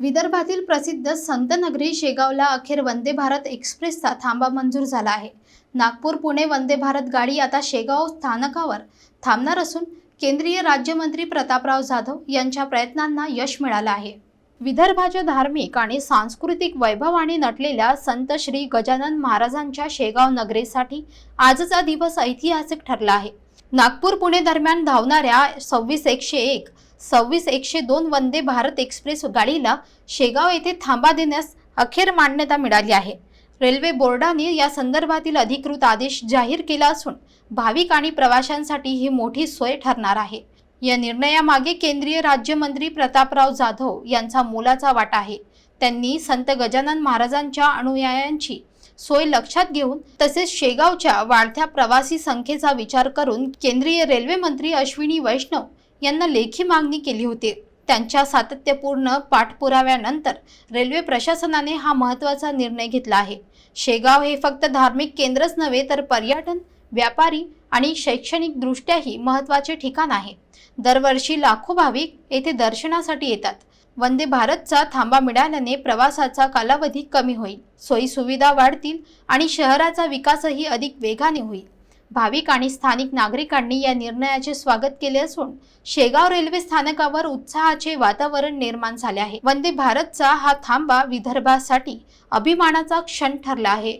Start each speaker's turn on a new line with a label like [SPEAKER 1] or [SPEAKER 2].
[SPEAKER 1] विदर्भातील प्रसिद्ध संतनगरी शेगावला अखेर वंदे भारत एक्सप्रेसचा थांबा मंजूर झाला आहे. नागपूर पुणे वंदे भारत गाडी आता शेगाव स्थानकावर थांबणार असून केंद्रीय राज्यमंत्री प्रतापराव जाधव यांच्या प्रयत्नांना यश मिळालं आहे. विदर्भाच्या धार्मिक आणि सांस्कृतिक वैभवाने नटलेल्या संत श्री गजानन महाराजांच्या शेगाव नगरीसाठी आजचा दिवस ऐतिहासिक ठरला आहे. नागपूर पुणे दरम्यान धावणाऱ्या सव्वीस एकशे एक सव्वीस एकशे दोन वंदे भारत एक्सप्रेस गाडीला शेगाव येथे थांबा देण्यास अखेर मान्यता मिळाली आहे. रेल्वे बोर्डाने या संदर्भातील अधिकृत आदेश जाहीर केला असून भाविक आणि प्रवाशांसाठी ही मोठी सोय ठरणार आहे. या निर्णयामागे केंद्रीय राज्यमंत्री प्रतापराव जाधव यांचा मोलाचा वाटा आहे. त्यांनी संत गजानन महाराजांच्या अनुयायांची सोय लक्षात घेऊन तसेच शेगावच्या वाढत्या प्रवासी संख्येचा विचार करून केंद्रीय रेल्वे मंत्री अश्विनी वैष्णव यांना लेखी मागणी केली होती. त्यांच्या सातत्यपूर्ण पाठपुराव्यानंतर रेल्वे प्रशासनाने हा महत्त्वाचा निर्णय घेतला आहे. शेगाव हे फक्त धार्मिक केंद्रच नव्हे तर पर्यटन व्यापारी आणि शैक्षणिकदृष्ट्याही महत्त्वाचे ठिकाण आहे. दरवर्षी लाखो भाविक येथे दर्शनासाठी येतात. वंदे भारतचा थांबा मिळाल्याने प्रवासाचा कालावधी कमी होईल. सोयी सुविधा वाढतील आणि शहराचा विकासही अधिक वेगाने होईल. भाविक आणि स्थानिक नागरिकांनी या निर्णयाचे स्वागत केले असून शेगाव रेल्वे स्थानकावर उत्साहाचे वातावरण निर्माण झाले आहे. वंदे भारतचा हा थांबा विदर्भासाठी अभिमानाचा क्षण ठरला आहे.